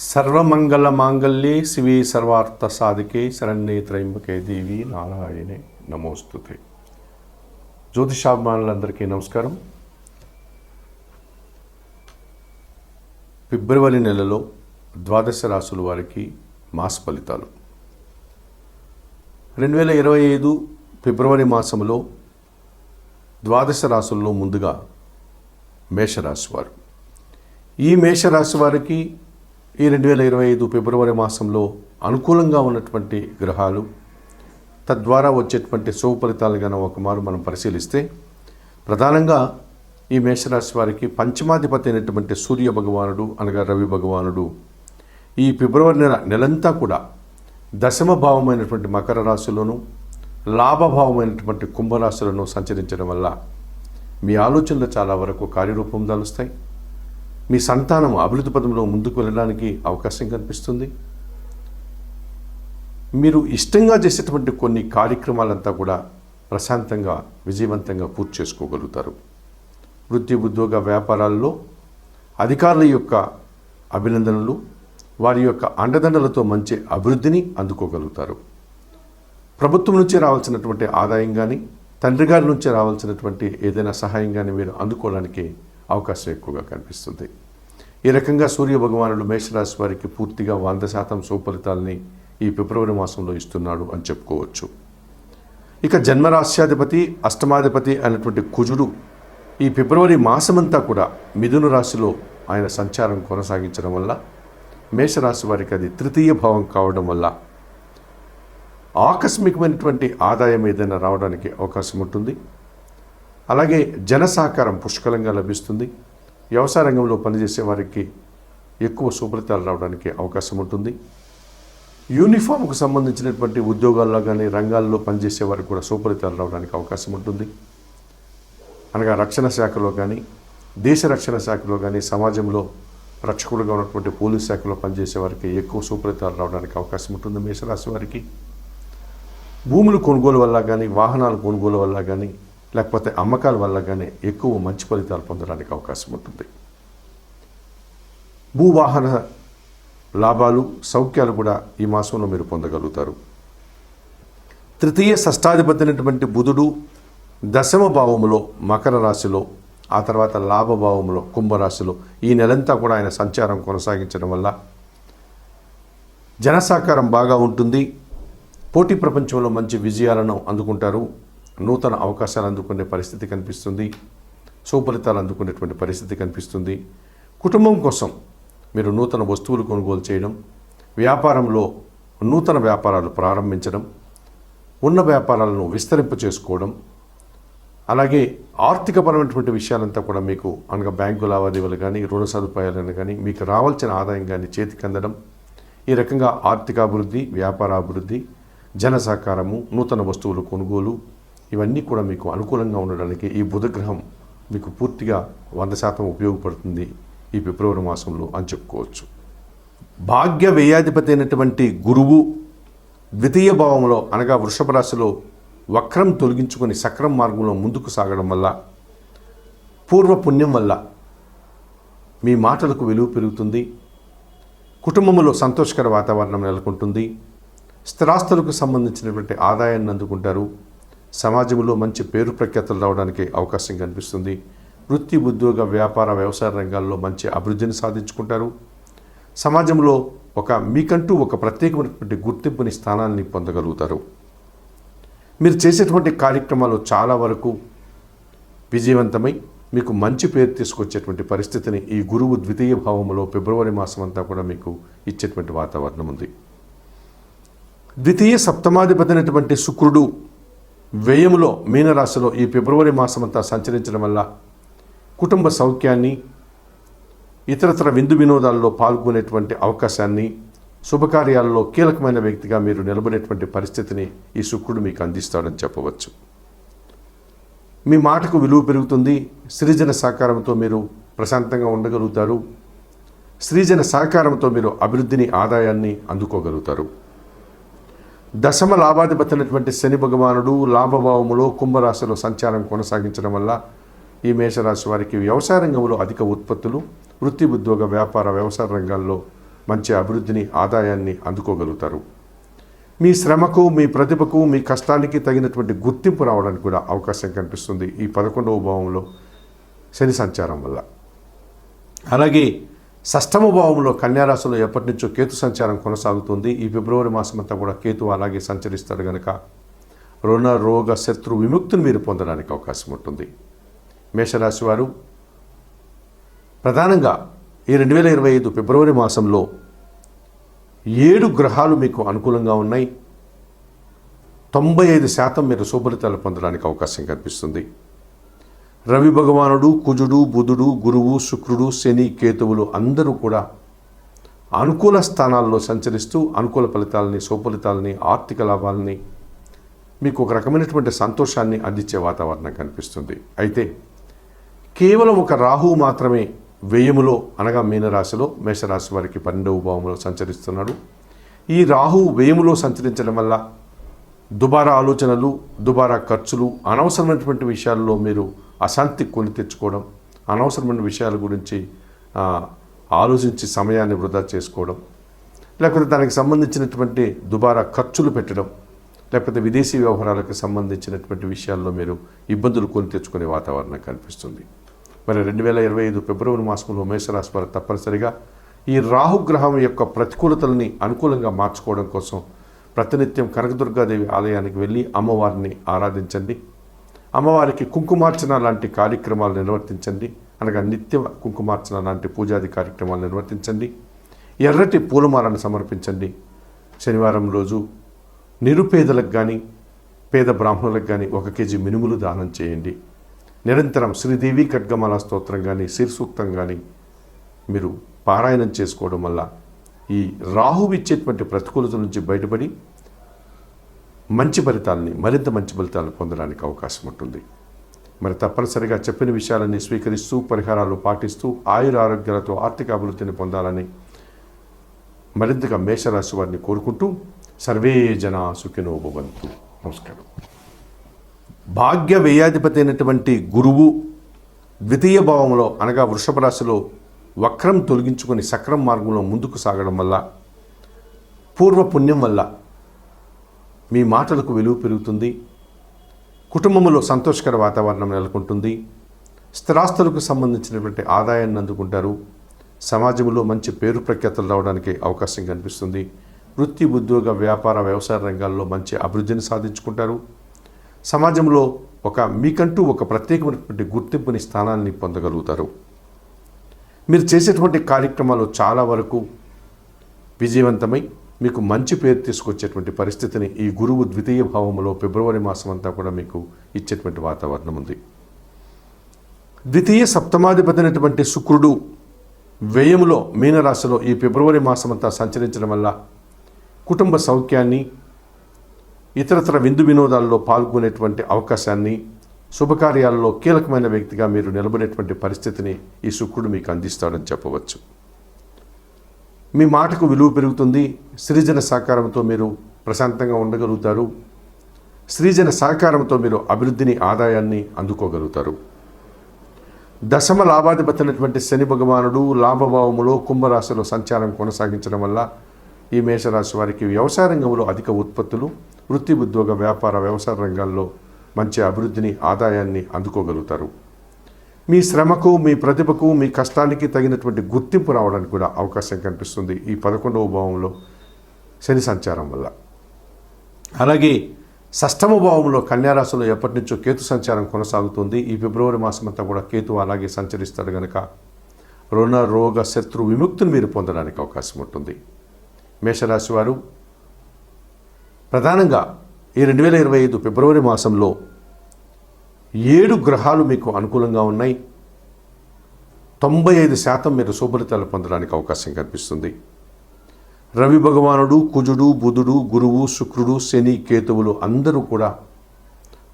సర్వమంగళ మాంగళ్యే శివే సర్వార్థ సాధికే శరణ్యే త్రయంబకే దేవి నారాయణే నమోస్తుతే. జ్యోతిషాభిమానులందరికీ నమస్కారం. ఫిబ్రవరి నెలలో ద్వాదశ రాసుల వారికి మాస ఫలితాలు. రెండు వేల ఇరవై ఐదు ఫిబ్రవరి మాసంలో ద్వాదశ రాసుల్లో ముందుగా మేషరాశి వారు. ఈ మేషరాశి వారికి ఈ రెండు వేల ఇరవై ఐదు ఫిబ్రవరి మాసంలో అనుకూలంగా ఉన్నటువంటి గ్రహాలు తద్వారా వచ్చేటువంటి శుభ ఫలితాలు కనుక ఒకమారు మనం పరిశీలిస్తే ప్రధానంగా ఈ మేషరాశి వారికి పంచమాధిపతి అయినటువంటి సూర్య భగవానుడు అనగా రవి భగవానుడు ఈ ఫిబ్రవరి నెల నెలంతా కూడా దశమ భావమైనటువంటి మకర రాశిలోను లాభభావమైనటువంటి కుంభరాశులను సంచరించడం వల్ల మీ ఆలోచనలు చాలా వరకు కార్యరూపం దాలుస్తాయి. మీ సంతానం అభివృద్ధి పదంలో ముందుకు వెళ్ళడానికి అవకాశం కనిపిస్తుంది. మీరు ఇష్టంగా చేసేటువంటి కొన్ని కార్యక్రమాలంతా కూడా ప్రశాంతంగా విజయవంతంగా పూర్తి చేసుకోగలుగుతారు. వృత్తి ఉద్యోగ వ్యాపారాల్లో అధికారుల యొక్క అభినందనలు వారి యొక్క అండదండలతో మంచి అభివృద్ధిని అందుకోగలుగుతారు. ప్రభుత్వం నుంచి రావాల్సినటువంటి ఆదాయం కానీ తండ్రి గారి నుంచి రావాల్సినటువంటి ఏదైనా సహాయం కానీ మీరు అందుకోవడానికి అవకాశం ఎక్కువగా కనిపిస్తుంది. ఈ రకంగా సూర్య భగవానుడు మేషరాశి వారికి పూర్తిగా వంద శాతం సుఫలితాలని ఈ ఫిబ్రవరి మాసంలో ఇస్తున్నాడు అని చెప్పుకోవచ్చు. ఇక జన్మరాశ్యాధిపతి అష్టమాధిపతి అయినటువంటి కుజుడు ఈ ఫిబ్రవరి మాసమంతా కూడా మిథున రాశిలో ఆయన సంచారం కొనసాగించడం వల్ల మేషరాశి వారికి అది తృతీయ భావం కావడం వల్ల ఆకస్మికమైనటువంటి ఆదాయం ఏదైనా రావడానికి అవకాశం ఉంటుంది. అలాగే జన సహకారం పుష్కలంగా లభిస్తుంది. వ్యవసాయ రంగంలో పనిచేసే వారికి ఎక్కువ సుఫలితాలు రావడానికి అవకాశం ఉంటుంది. యూనిఫామ్కు సంబంధించినటువంటి ఉద్యోగాల్లో కానీ రంగాల్లో పనిచేసే వారికి కూడా సుఫలితాలు రావడానికి అవకాశం ఉంటుంది. అనగా రక్షణ శాఖలో కానీ దేశ రక్షణ శాఖలో కానీ సమాజంలో రక్షకులుగా ఉన్నటువంటి పోలీస్ శాఖలో పనిచేసే వారికి ఎక్కువ సుఫలితాలు రావడానికి అవకాశం ఉంటుంది మేషరాశి వారికి. భూములు కొనుగోలు వల్ల కానీ వాహనాలు కొనుగోలు వల్ల కానీ లేకపోతే అమ్మకాల వల్ల కానీ ఎక్కువ మంచి ఫలితాలు పొందడానికి అవకాశం ఉంటుంది. భూవాహన లాభాలు సౌఖ్యాలు కూడా ఈ మాసంలో మీరు పొందగలుగుతారు. తృతీయ షష్టాధిపతి అయినటువంటి బుధుడు దశమ భావములో మకర రాశిలో ఆ తర్వాత లాభభావంలో కుంభరాశిలో ఈ నెలంతా కూడా ఆయన సంచారం కొనసాగించడం వల్ల జనసాకారం బాగా ఉంటుంది. పోటీ ప్రపంచంలో మంచి విజయాలను అందుకుంటారు. నూతన అవకాశాలు అందుకునే పరిస్థితి కనిపిస్తుంది సుఫలితాలు అందుకునేటువంటి పరిస్థితి కనిపిస్తుంది. కుటుంబం కోసం మీరు నూతన వస్తువులు కొనుగోలు చేయడం వ్యాపారంలో నూతన వ్యాపారాలు ప్రారంభించడం ఉన్న వ్యాపారాలను విస్తరింప చేసుకోవడం అలాగే ఆర్థికపరమైనటువంటి విషయాలంతా కూడా మీకు అనగా బ్యాంకు లావాదేవీలు కానీ రుణ సదుపాయాలను కానీ మీకు రావాల్సిన ఆదాయం కానీ చేతికి అందడం ఈ రకంగా ఆర్థికాభివృద్ధి వ్యాపారాభివృద్ధి జన సహకారము నూతన వస్తువులు కొనుగోలు ఇవన్నీ కూడా మీకు అనుకూలంగా ఉండడానికి ఈ బుధగ్రహం మీకు పూర్తిగా వంద శాతం ఉపయోగపడుతుంది ఈ ఫిబ్రవరి మాసంలో అని చెప్పుకోవచ్చు. భాగ్య వ్యయాధిపతి అయినటువంటి గురువు ద్వితీయ భావంలో అనగా వృషభ రాశిలో వక్రం తొలగించుకొని సక్రం మార్గంలో ముందుకు సాగడం వల్ల పూర్వ పుణ్యం వల్ల మీ మాటలకు విలువ పెరుగుతుంది. కుటుంబంలో సంతోషకర వాతావరణం నెలకొంటుంది. స్థిరాస్తులకు సంబంధించినటువంటి ఆదాయాన్ని అందుకుంటారు. సమాజంలో మంచి పేరు ప్రఖ్యాతలు రావడానికి అవకాశం కనిపిస్తుంది. వృత్తి ఉద్యోగ వ్యాపార వ్యవసాయ రంగాల్లో మంచి అభివృద్ధిని సాధించుకుంటారు. సమాజంలో ఒక మీకంటూ ఒక ప్రత్యేకమైనటువంటి గుర్తింపుని స్థానాన్ని పొందగలుగుతారు. మీరు చేసేటువంటి కార్యక్రమాలు చాలా వరకు విజయవంతమై మీకు మంచి పేరు తీసుకొచ్చేటువంటి పరిస్థితిని ఈ గురువు ద్వితీయ భావంలో ఫిబ్రవరి మాసం అంతా కూడా మీకు ఇచ్చేటువంటి వాతావరణం ఉంది. ద్వితీయ సప్తమాధిపతి అయినటువంటి శుక్రుడు వ్యయములో మీనరాశిలో ఈ ఫిబ్రవరి మాసమంతా సంచరించడం వల్ల కుటుంబ సౌఖ్యాన్ని ఇతరతర విందు వినోదాల్లో పాల్గొనేటువంటి అవకాశాన్ని శుభకార్యాలలో కీలకమైన వ్యక్తిగా మీరు నిలబడేటువంటి పరిస్థితిని ఈ శుక్రుడు మీకు అందిస్తాడని చెప్పవచ్చు. మీ మాటకు విలువ పెరుగుతుంది సృజన సహకారంతో మీరు ప్రశాంతంగా ఉండగలుగుతారు సృజన సహకారంతో మీరు అభివృద్ధిని ఆదాయాన్ని అందుకోగలుగుతారు. దశమ లాభాధిపతి అయినటువంటి శని భగవానుడు లాభభావములో కుంభరాశిలో సంచారం కొనసాగించడం వల్ల ఈ మేషరాశి వారికి వ్యవసాయ రంగంలో అధిక ఉత్పత్తులు వృత్తి ఉద్యోగ వ్యాపార వ్యవసాయ రంగాల్లో మంచి అభివృద్ధిని ఆదాయాన్ని అందుకోగలుగుతారు. మీ శ్రమకు మీ ప్రతిభకు మీ కష్టానికి తగినటువంటి గుర్తింపు రావడానికి కూడా అవకాశం కనిపిస్తుంది ఈ పదకొండవ భావంలో శని సంచారం వల్ల. అలాగే షష్టమ భావంలో కన్యారాశిలో ఎప్పటి నుంచో కేతు సంచారం కొనసాగుతుంది. ఈ ఫిబ్రవరి మాసం అంతా కూడా కేతు అలాగే సంచరిస్తాడు కనుక రుణ రోగ శత్రు విముక్తిని మీరు పొందడానికి అవకాశం ఉంటుంది. మేషరాశి వారు ప్రధానంగా ఈ రెండు వేల ఇరవై ఐదు ఫిబ్రవరి మాసంలో ఏడు గ్రహాలు మీకు అనుకూలంగా ఉన్నాయి. తొంభై ఐదు శాతం మీరు శుభలితాలు పొందడానికి అవకాశం కనిపిస్తుంది. రవి భగవానుడు కుజుడు బుధుడు గురువు శుక్రుడు శని కేతువులు అందరూ కూడా అనుకూల స్థానాల్లో సంచరిస్తూ అనుకూల ఫలితాలని సుఫలితాలని ఆర్థిక లాభాలని మీకు ఒక రకమైనటువంటి సంతోషాన్ని అందించే వాతావరణం కనిపిస్తుంది. అయితే కేవలం ఒక రాహువు మాత్రమే వ్యయములో అనగా మీనరాశిలో మేషరాశి వారికి పన్నెండవ భావంలో సంచరిస్తున్నాడు. ఈ రాహు వ్యయములో సంచరించడం వల్ల దుబారా ఆలోచనలు దుబారా ఖర్చులు అనవసరమైనటువంటి విషయాల్లో మీరు అశాంతి కొని తెచ్చుకోవడం అనవసరమైన విషయాల గురించి ఆలోచించి సమయాన్ని వృధా చేసుకోవడం లేకపోతే దానికి సంబంధించినటువంటి దుబారా ఖర్చులు పెట్టడం లేకపోతే విదేశీ వ్యవహారాలకు సంబంధించినటువంటి విషయాల్లో మీరు ఇబ్బందులు కొని తెచ్చుకునే వాతావరణం కనిపిస్తుంది. మరి రెండు వేల ఇరవై ఐదు ఫిబ్రవరి మాసంలో మేషరాశి వారు తప్పనిసరిగా ఈ రాహుగ్రహం యొక్క ప్రతికూలతల్ని అనుకూలంగా మార్చుకోవడం కోసం ప్రతినిత్యం కనకదుర్గాదేవి ఆలయానికి వెళ్ళి అమ్మవారిని ఆరాధించండి. అమ్మవారికి కుంకుమార్చన లాంటి కార్యక్రమాలు నిర్వర్తించండి. అనగా నిత్య కుంకుమార్చన లాంటి పూజాది కార్యక్రమాలు నిర్వర్తించండి. ఎర్రటి పూలమాలను సమర్పించండి. శనివారం రోజు నిరుపేదలకు కానీ పేద బ్రాహ్మణులకు కానీ ఒక కేజీ మినుములు దానం చేయండి. నిరంతరం శ్రీదేవి ఖడ్గమాల స్తోత్రం కానీ శీర్సూక్తం కానీ మీరు పారాయణం చేసుకోవడం వల్ల ఈ రాహు ఇచ్చేటువంటి ప్రతికూలత నుంచి బయటపడి మంచి ఫలితాలని మరింత మంచి ఫలితాలను పొందడానికి అవకాశం ఉంటుంది. మరి తప్పనిసరిగా చెప్పిన విషయాలన్నీ స్వీకరిస్తూ పరిహారాలు పాటిస్తూ ఆయుర ఆరోగ్యాలతో ఆర్థిక అభివృద్ధిని పొందాలని మరింతగా మేషరాశి వారిని కోరుకుంటూ సర్వే జన సుఖినోభవంతు నమస్కారం. భాగ్య వ్యయాధిపతి అయినటువంటి గురువు ద్వితీయ భావంలో అనగా వృషభ రాశిలో వక్రం తొలగించుకొని సక్రం మార్గంలో ముందుకు సాగడం వల్ల పూర్వ పుణ్యం వల్ల మీ మాటలకు విలువ పెరుగుతుంది. కుటుంబంలో సంతోషకర వాతావరణం నెలకొంటుంది. స్థిరాస్తులకు సంబంధించినటువంటి ఆదాయాన్ని అందుకుంటారు. సమాజంలో మంచి పేరు ప్రఖ్యాతలు రావడానికి అవకాశం కనిపిస్తుంది. వృత్తి ఉద్యోగ వ్యాపార వ్యవసాయ రంగాల్లో మంచి అభివృద్ధిని సాధించుకుంటారు. సమాజంలో ఒక మీకంటూ ఒక ప్రత్యేకమైనటువంటి గుర్తింపుని స్థానాన్ని పొందగలుగుతారు. మీరు చేసేటువంటి కార్యక్రమాలు చాలా వరకు విజయవంతమై మీకు మంచి పేరు తీసుకొచ్చేటువంటి పరిస్థితిని ఈ గురువు ద్వితీయ భావంలో ఫిబ్రవరి మాసం అంతా కూడా మీకు ఇచ్చేటువంటి వాతావరణం ఉంది. ద్వితీయ సప్తమాధిపతి అయినటువంటి శుక్రుడు వ్యయములో మీనరాశిలో ఈ ఫిబ్రవరి మాసం అంతా సంచరించడం వల్ల కుటుంబ సౌఖ్యాన్ని ఇతరతర విందు వినోదాల్లో పాల్గొనేటువంటి అవకాశాన్ని శుభకార్యాలలో కీలకమైన వ్యక్తిగా మీరు నిలబడేటువంటి పరిస్థితిని ఈ శుక్రుడు మీకు అందిస్తాడని చెప్పవచ్చు. మీ మాటకు విలువ పెరుగుతుంది. సృజన సహకారంతో మీరు ప్రశాంతంగా ఉండగలుగుతారు. సృజన సహకారంతో మీరు అభివృద్ధిని ఆదాయాన్ని అందుకోగలుగుతారు. దశమ లాభాధిపతి శని భగవానుడు లాభభావములో కుంభరాశిలో సంచారం కొనసాగించడం వల్ల ఈ మేషరాశి వారికి వ్యవసాయ రంగంలో అధిక ఉత్పత్తులు వృత్తి ఉద్యోగ వ్యాపార వ్యవసాయ రంగాల్లో మంచి అభివృద్ధిని ఆదాయాన్ని అందుకోగలుగుతారు. మీ శ్రమకు మీ ప్రతిభకు మీ కష్టానికి తగినటువంటి గుర్తింపు రావడానికి కూడా అవకాశం కనిపిస్తుంది ఈ పదకొండవ భావంలో శని సంచారం వల్ల. అలాగే షష్టమ భావంలో కన్యారాశిలో ఎప్పటి నుంచో కేతు సంచారం కొనసాగుతుంది. ఈ ఫిబ్రవరి మాసం అంతా కూడా కేతు అలాగే సంచరిస్తాడు కనుక రుణ రోగ శత్రు విముక్తిని మీరు పొందడానికి అవకాశం ఉంటుంది. మేషరాశి వారు ప్రధానంగా ఈ రెండు వేల ఇరవై ఐదు ఫిబ్రవరి మాసంలో ఏడు గ్రహాలు మీకు అనుకూలంగా ఉన్నాయి. తొంభై ఐదు శాతం మీరు శుభలితాలు పొందడానికి అవకాశం కనిపిస్తుంది రవి భగవానుడు కుజుడు బుధుడు గురువు శుక్రుడు శని కేతువులు అందరూ కూడా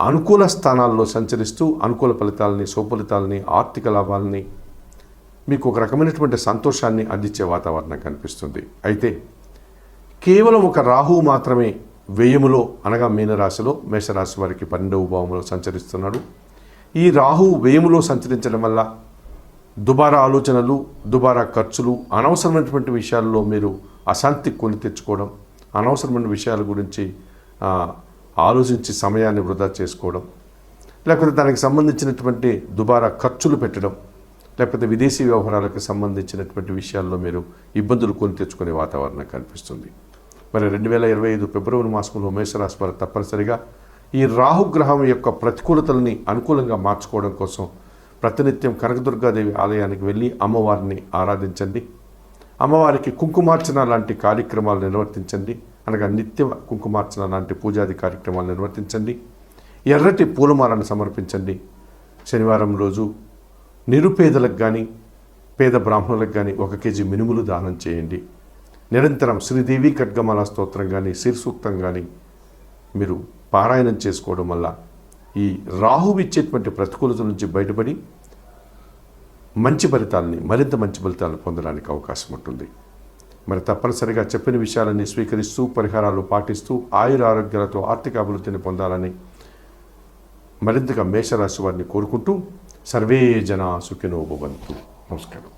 అనుకూల స్థానాల్లో సంచరిస్తూ అనుకూల ఫలితాలని సుఫలితాలని ఆర్థిక లాభాలని మీకు ఒక రకమైనటువంటి సంతోషాన్ని అందించే వాతావరణం కనిపిస్తుంది. అయితే కేవలం ఒక రాహువు మాత్రమే వ్యయములో అనగా మీనరాశిలో మేషరాశి వారికి పన్నెండవ భావంలో సంచరిస్తున్నాడు. ఈ రాహు వ్యయములో సంచరించడం వల్ల దుబారా ఆలోచనలు దుబారా ఖర్చులు అనవసరమైనటువంటి విషయాల్లో మీరు అశాంతి కొని తెచ్చుకోవడం అనవసరమైన విషయాల గురించి ఆలోచించి సమయాన్ని వృధా చేసుకోవడం లేకపోతే దానికి సంబంధించినటువంటి దుబారా ఖర్చులు పెట్టడం లేకపోతే విదేశీ వ్యవహారాలకు సంబంధించినటువంటి విషయాల్లో మీరు ఇబ్బందులు కొని తెచ్చుకునే వాతావరణం కనిపిస్తుంది. మరి రెండు వేల ఇరవై ఐదు ఫిబ్రవరి మాసంలో మేషరాశి వారు తప్పనిసరిగా ఈ రాహుగ్రహం యొక్క ప్రతికూలతల్ని అనుకూలంగా మార్చుకోవడం కోసం ప్రతినిత్యం కనకదుర్గాదేవి ఆలయానికి వెళ్ళి అమ్మవారిని ఆరాధించండి. అమ్మవారికి కుంకుమార్చన లాంటి కార్యక్రమాలు నిర్వర్తించండి. అనగా నిత్య కుంకుమార్చన లాంటి పూజాది కార్యక్రమాలు నిర్వర్తించండి. ఎర్రటి పూలమాలను సమర్పించండి. శనివారం రోజు నిరుపేదలకు కానీ పేద బ్రాహ్మణులకు కానీ ఒక కేజీ మినుములు దానం చేయండి. నిరంతరం శ్రీదేవి ఖడ్గమాల స్తోత్రం కానీ శీర్సూక్తం కానీ మీరు పారాయణం చేసుకోవడం వల్ల ఈ రాహువు ఇచ్చేటువంటి ప్రతికూలత నుంచి బయటపడి మంచి ఫలితాలని మరింత మంచి ఫలితాలను పొందడానికి అవకాశం ఉంటుంది. మరి తప్పనిసరిగా చెప్పిన విషయాలన్నీ స్వీకరిస్తూ పరిహారాలు పాటిస్తూ ఆయుర ఆరోగ్యాలతో ఆర్థిక అభివృద్ధిని పొందాలని మరింతగా మేషరాశి వారిని కోరుకుంటూ సర్వే జన సుఖినోభవంతు నమస్కారం.